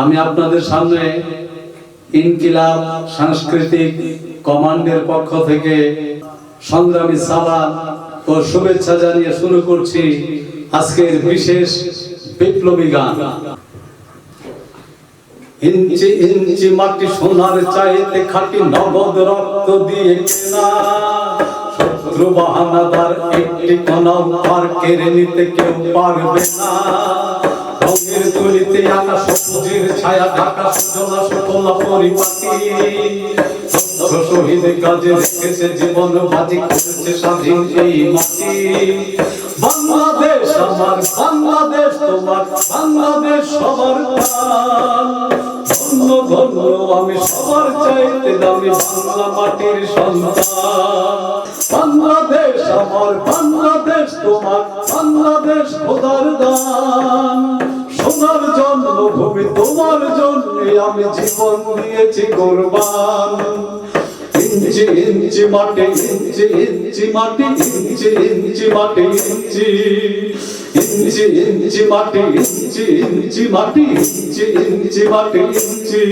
আমি আপনাদের সামনে ইনকিলাব সাংস্কৃতিক কমান্ডের পক্ষ থেকে সংগ্রামী সালাম ও শুভেচ্ছা জানিয়ে শুরু করছি আজকের বিশেষ বিপ্লবী গান। ইঞ্চি ইঞ্চি মাটি সোনার চাইতে খাটি নগদ রক্ত দিয়ে কেনা। শত্রু বাহানাদার একটি কণাও পার কেড়ে নিতে কেউ পারবে না। রঙের তুলিতে আঁকা সবুজের ছায়া ঢাকা সুজলা সুফলা পরিপাটি। শহীদ কাজে রেখেছে জীবন, বাজি করেছে স্বাধীন এই মাটি। বাংলাদেশ আমার, বাংলাদেশ তোমার, বাংলাদেশ সবার ধন্য ধন্য আমি সবার চাইতে দামি বাংলা মাটির সন্তান। বাংলাদেশ আমার, বাংলাদেশ তোমার, বাংলাদেশ খোদার দান। সোনার জন্মভূমি তোমার জন্য আমি জীবন দিয়েছি কোরবান। ইঞ্চি ইঞ্চি, মাটি, ইঞ্চি ইঞ্চি, মাটি, ইঞ্চি ইঞ্চি, মাটি, ইঞ্চি। ইঞ্চি ইঞ্চি, মাটি, ইঞ্চি ইঞ্চি, মাটি, ইঞ্চি ইঞ্চি, মাটি, ইঞ্চি।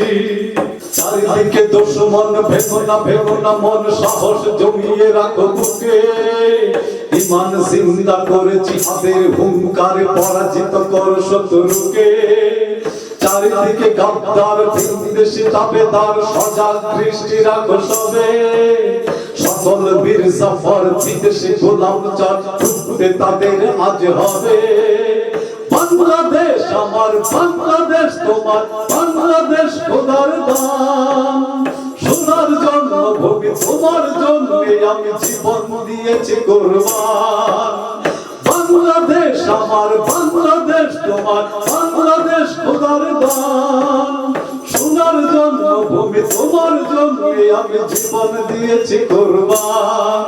চারিদিকে দুশ্মন ভেবো না ভেবো না, মন সাহস জমিয়ে রাখো বুকে ইমান জিন্দা করেছি, হাতের হুঙ্কারে পরাজিত কর শত্রুকে। চারিদিকে গাদ্দার বিদেশি তাবেদার সজাগ দৃষ্টি রাখো সবে। সকল বীর জাফর, বিদেশি গোলাম ঢুকতে তাদের আজ হবে। বাংলাদেশ আমার, বাংলাদেশ তোমার বাংলাদেশ খোদার দান সোনার জন্মভূমি তোমার জন্য আমি জীবন দিয়েছি কোরবান। বাংলাদেশ আমার, বাংলাদেশ তোমার, বাংলাদেশ খোদার দান সোনার জন্মভূমি তোমার জন্য আমি জীবন দিয়েছি কোরবান।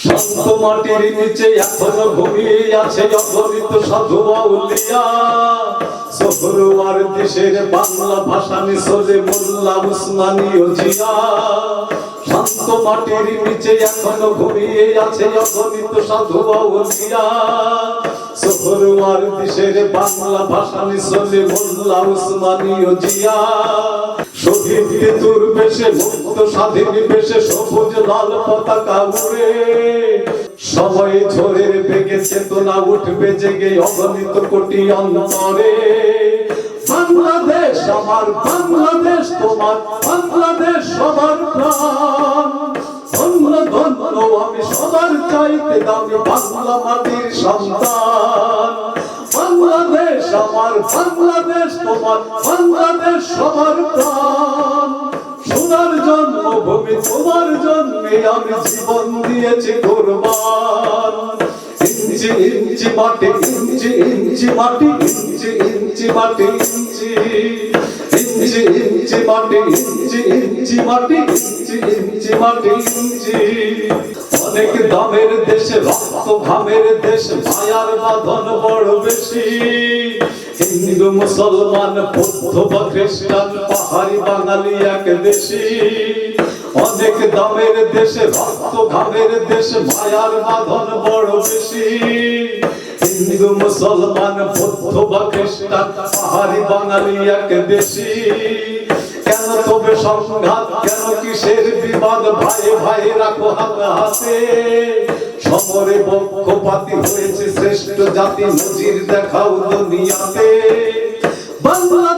শান্ত মাটির নিচে এখনও ঘুমিয়ে আছে অগণিত সাধু আউলিয়া সফরওয়ার দেশের বাংলা ভাষা মিশরে মোল্লা উসমানীয় জিয়া। শান্ত মাটির নিচে এখনও ঘুমিয়ে আছে অগণিত সাধু আউলিয়া সফরওয়ার দেশের বাংলা ভাষা মিশরে মোল্লা উসমানীয় জিয়া। শহীদকে তোর বেশে মুক্ত স্বাধীন বেশে সবুজ লাল পতাকা উড়ে। সবাই ঝড়ের বেগে চেতনা উঠবে জেগে অগণিত কোটি অন্তরে। বাংলাদেশ আমার, বাংলাদেশ তোমার, বাংলাদেশ সবার প্রাণ। আমি সবার চাইতে দামি বাংলা মাটির সন্তান। বাংলাদেশ আমার, বাংলাদেশ তোমার, বাংলাদেশ সবার প্রাণ। তোমার জন্মে আমি জীবন দিয়েছি কোরবান। ইঞ্চি ইঞ্চি মাটি, ইঞ্চি ইঞ্চি মাটি, ইঞ্চি ইঞ্চি মাটি, ইঞ্চি ইঞ্চি ইঞ্চি মাটি, ইঞ্চি ইঞ্চি মাটি, ইঞ্চি ইঞ্চি মাটি, ইঞ্চি। অনেক দামের দেশে, রক্ত ঘামের দেশ, মায়ার বাঁধন বড় বেশি। হিন্দু, মুসলমান, বৌদ্ধ বা খ্রিস্টান, পাহাড়ি বাঙালি এক দেশি। অনেক দামের দেশে, রক্ত ঘামের দেশ, মায়ার বাঁধন বড় বেশি। হিন্দু, মুসলমান, বৌদ্ধ বা খ্রিস্টান, পাহাড়ি বাঙালি এক দেশি। কেন তবে সংঘাত, কেন কিসের বিবাদ? ভাই ভাই, রাখো হাত। সমরে পক্ষপাতি হয়েছে শ্রেষ্ঠ জাতি, নজির দেখাও দুনিয়াতে। বাংলাদেশ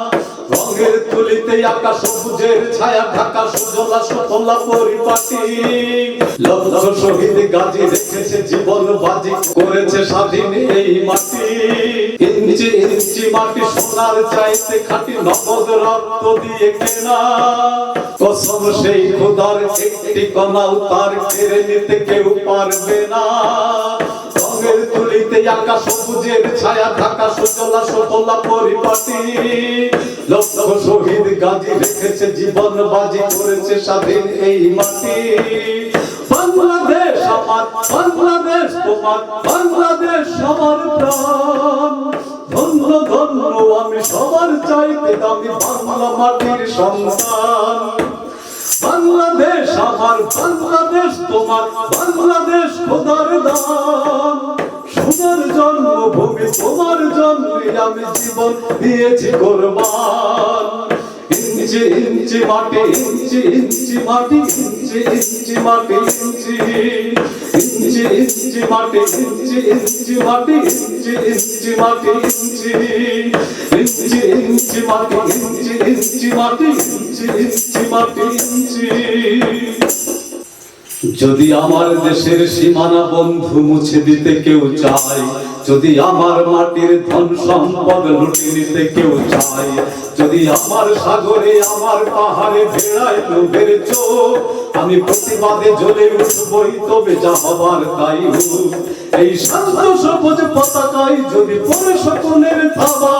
রং তুলিতে আকাশ সবুজের ছায়া ঢাকা সুজলা সুফলা পরিপাটি। লক্ষ শহীদ গাজী রেখেছে জীবন বাজি, করেছে স্বাধীন এই মাটি। ইঞ্চি ইঞ্চি মাটি সোনার চাইতে খাটি নগদ রক্ত দিয়ে কেনা। কসম সেই খোদার একটি কণাও তার কেড়ে নিতে কেউ পারবে না। তুলিতে আকাশ সবুজের ছায়া ঢাকা সুজলা সুফলা পরিপাটি। লক্ষ শহীদ গাজী রেখেছে জীবন, বাজি করেছে স্বাধীন এই মাটি। বাংলাদেশ আমার, বাংলাদেশ তোমার, বাংলাদেশ সবার প্রাণ। ধন্য ধন্য, আমি সবার চাইতে দামি বাংলা মাটির সন্তান। বাংলাদেশ আমার, বাংলাদেশ তোমার, বাংলাদেশ খোদার দান। সোনার জন্মভূমি তোমার জন্মে আমি জীবন দিয়েছি কোরবান। ইঞ্চি ইঞ্চি মাটি, ইঞ্চি ইঞ্চি মাটি, ইঞ্চি ইঞ্চি মাটি, ইঞ্চি। ইঞ্চি ইঞ্চি মাটি, ইঞ্চি ইঞ্চি মাটি, ইঞ্চি ইঞ্চি মাটি, ইঞ্চি। ইঞ্চি ইঞ্চি মাটি, ইঞ্চি ইঞ্চি মাটি, ইঞ্চি ইঞ্চি মাটি, ইঞ্চি। যদি আমার দেশের সীমানা বন্ধু মুছে দিতে কেউ চায়, যদি আমার মাটির ধন সম্পদ লুটে নিতে কেউ চায়, যদি আমার সাগরে আমার পাহাড়ে ভেড়ায় লোভের চোখ, আমি প্রতিবাদে জ্বলে উঠবই, তবে যা হবার তাই এই শান্ত সবুজ পতাকায় যদি পরে সকলের থাবা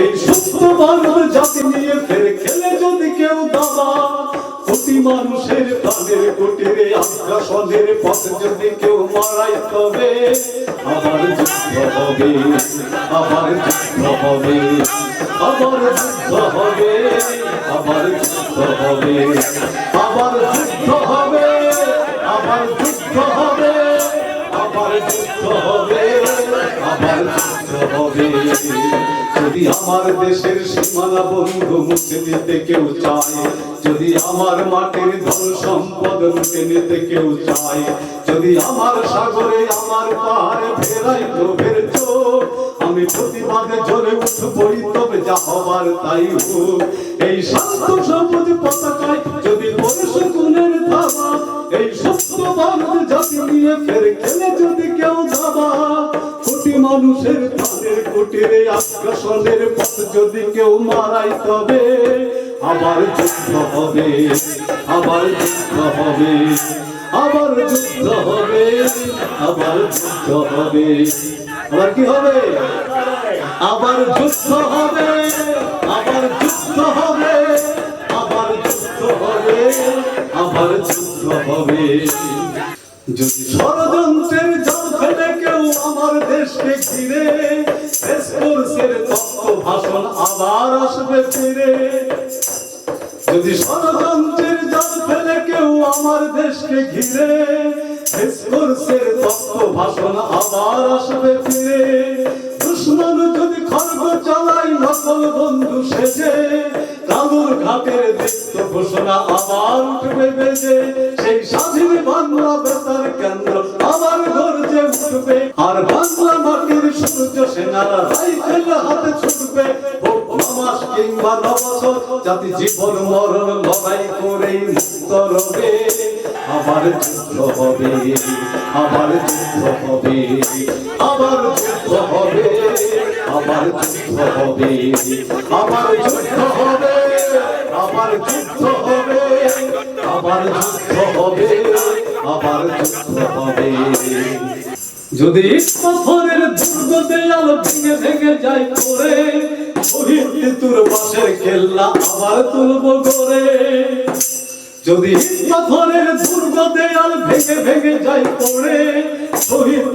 এই সুস্থ মানব জাতি নিয়ে ফের খেলে যদি কেউ দাবা। কোটি মানুষের প্রাণের কুটিরে আগ্রাসনের পথ যদি কেউ মারাই তবে আবার যুদ্ধ হবে আবার যুদ্ধ হবে আবার যুদ্ধ হবে আবার যুদ্ধ হবে আবার যুদ্ধ হবে আবার যুদ্ধ হবে আবার যুদ্ধ হবে। যদি আমার দেশের সীমানা বন্ধু মুছে দিতে কেউ চায়, যদি আমার মাটির ধন সম্পদ লুটে নিতে কেউ চায়, যদি আমার সাগরে আমার পাহাড়ে ফেরাই লোভের আমি প্রতিবাদে জ্বলে উঠবই, তবে যা হবার তাই এই শান্ত সবুজ পতাকায় যদি পরশুকুনের ধাবা এই সত্য ভারত জাতি নিয়ে ফের খেলে যদি মানুষের প্রাণের কুটিরে আকাশলের পথ যদি কেউ মারাই তবে আবার যুদ্ধ হবে, আবার যুদ্ধ হবে, আবার যুদ্ধ হবে, আবার যুদ্ধ হবে। আবার কি হবে? আবার যুদ্ধ হবে। যদি ষড়যন্ত্রের জাল ফেলে কেউ আমার দেশকে ঘিরে সেই স্বাধীন বাংলা কেন্দ্র আবার আর বাংলা মাটির সূর্য সেনারা হাতে ছুটবে। নমাস কিংবা নবছর জাতি জীবন, মরণ, লড়াই করেই মুক্ত রবে। আবার যুদ্ধ হবে আবার যুদ্ধ হবে আবার যুদ্ধ হবে আবার যুদ্ধ হবে আবার যুদ্ধ হবে আবার যুদ্ধ হবে আবার যুদ্ধ হবে আবার যুদ্ধ হবে। যদি পাথরের দুর্গতে আলো ভেঙে ভেঙে যায় করে ওই তোর পাশের খেলনা আবার তুলব করে যদি পাথরের দুর্গ দেয়াল ভেঙে ভেঙে যায় পড়ে, শহীদ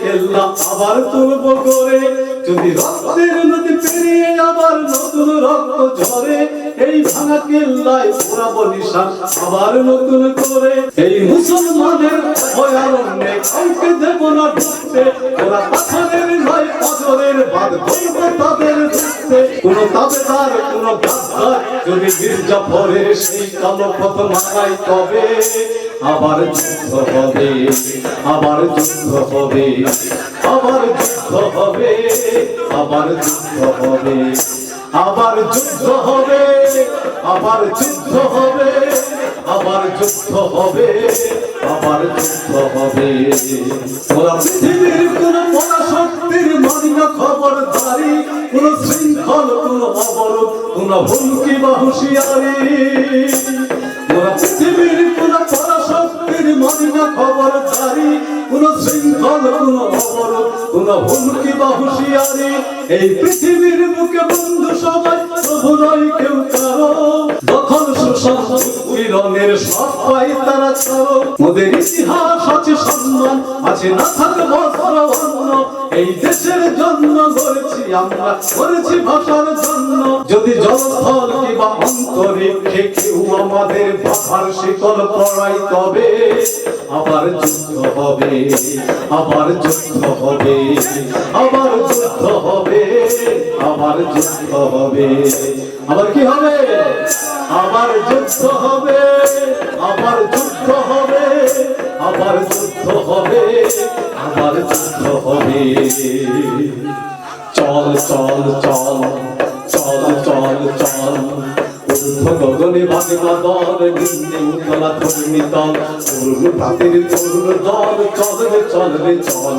কেল্লা আবার তুলব গড়ে যদি রক্তের নদী পেরিয়ে আবার নতুন রক্ত ঝরে, এই ভাঙা কেল্লায় নিশান আবার নতুন করে। এই মুসলমানের ভয়ারণ্যে কাউকে দেব না ঢুকতে। ওরা পাথরের নয়, পাথরের বাদ তাদের কোন তাবেদার কোন গাদ্দার যদি মির্জাফরের সেই কালো পথ মারাই তবে আবার যুদ্ধ হবে, আবার যুদ্ধ হবে, আবার যুদ্ধ হবে, আবার যুদ্ধ হবে, আবার যুদ্ধ হবে, আবার যুদ্ধ হবে, আবার যুদ্ধ হবে, আবার যুদ্ধ হবে। পৃথিবীর কোন খবরদারি কোন শৃঙ্খল, কোন অবরোধ, কোন হুমকি বা হুঁশিয়ারি। পৃথিবীর, কোন পরাশক্তির মানি না খবরদারি কোন শৃঙ্খল, কোন অবরোধ, কোন হুমকি বা এই পৃথিবীর বুকে বন্ধু সবাই কেউ কারও। দখল উৎপীড়নের সব তারা ছাড়ো ওদের ইতিহাস আছে সম্মান, আছে না এই দেশের জন্য গড়েছি আমরা গড়েছি ভাষার জন্য। যদি জলস্থল কিংবা কেউ আমাদের ভাষার শিকল পড়াই তবে আবার যুদ্ধ হবে, আবার যুদ্ধ হবে, আবার যুদ্ধ হবে, আবার যুদ্ধ হবে। আবার কি হবে? আবার যুদ্ধ হবে, আবার যুদ্ধ হবে, আবার যুদ্ধ হবে, আবার যুদ্ধ হবে। চল চল চল চল চল চল। গগনে বাজে দল, নিম্নে উতলা ধর্মী দল। তরুণ তরুণ দল চল চল চল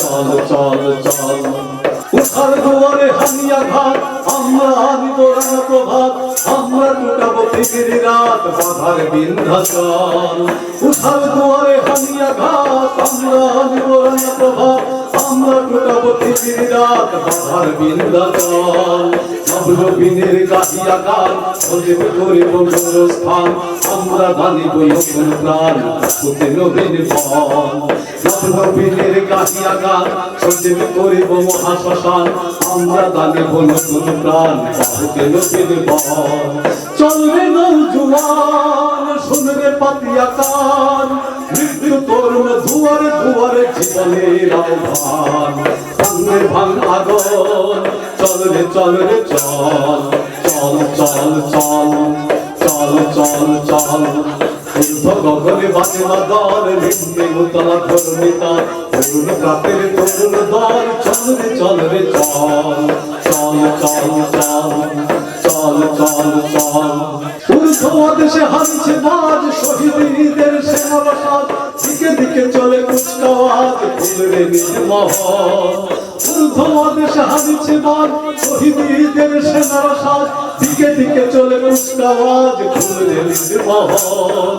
চল চল চল। উঠার দুয়ারে হানিয়া ঘাট আমরা আনিব রানা প্রভাত, আমরা লুটাবো পৃথিবীর রাত, বাধার বিন্ধ্যাচল। উঠার দুয়ারে হানিয়া ঘাট আমরা আনিব রানা প্রভাত আমরা পৃথিবীর রাত বাধার বিন্ধ্যাচল নবনবীনের গাহিয়া গান সজীব করিব স্থান আমরা গানিব নতুন প্রাণ হতে নবীন বন নবনবীনের গাহিয়া গান সজীব মৃত্যু তরুণ দুয়ারে দুয়ারে জীবনের আহ্বান ভাঙবে ভাঙ আগন চল রে চল রে, চল। চল চল চল। চল চল চল। গগনে বাজে দল, নিম্নে উতলা ধর্মী তাল তরুণ প্রাতের তরুণ দল, চল রে চল রে, চল। চল চল চল। চল চল চল দেশে হানছে বাজ শহীদদের সাজ দিকে দিকে চলে কুচকাওয়াজ ফুলরে নির্মহল ঊর্ধ্ব দেশে হানছে বাজ শহীদদের সাজ দিকে দিকে চলে কুচকাওয়াজ ফুলরে নির্মহল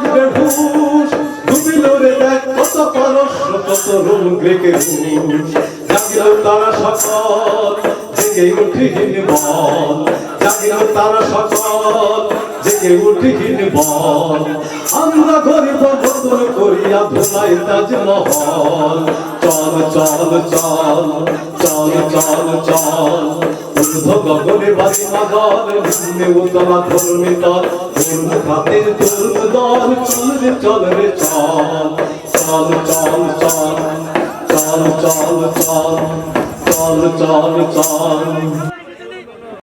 থাকবে ঘুষ তুমি লড়ে দেখ কত পরশ, কত রোম, গ্রেকে জাগিল তারা সকল থেকে উঠিহীন মন জাগিল তারা সকল জেগে উঠিহীন বল আমরা গরিব বদল করিয়া ধুলাই তাজমহল চল চল চল চল চল চল ঊর্ধ্ব গগনে বাজি মাদল নিম্নে উতলা ধর্মী দল তরুণ খাতের তরুণ দল চল রে চল রে চল চল চল চল চল চল চল চল চল চল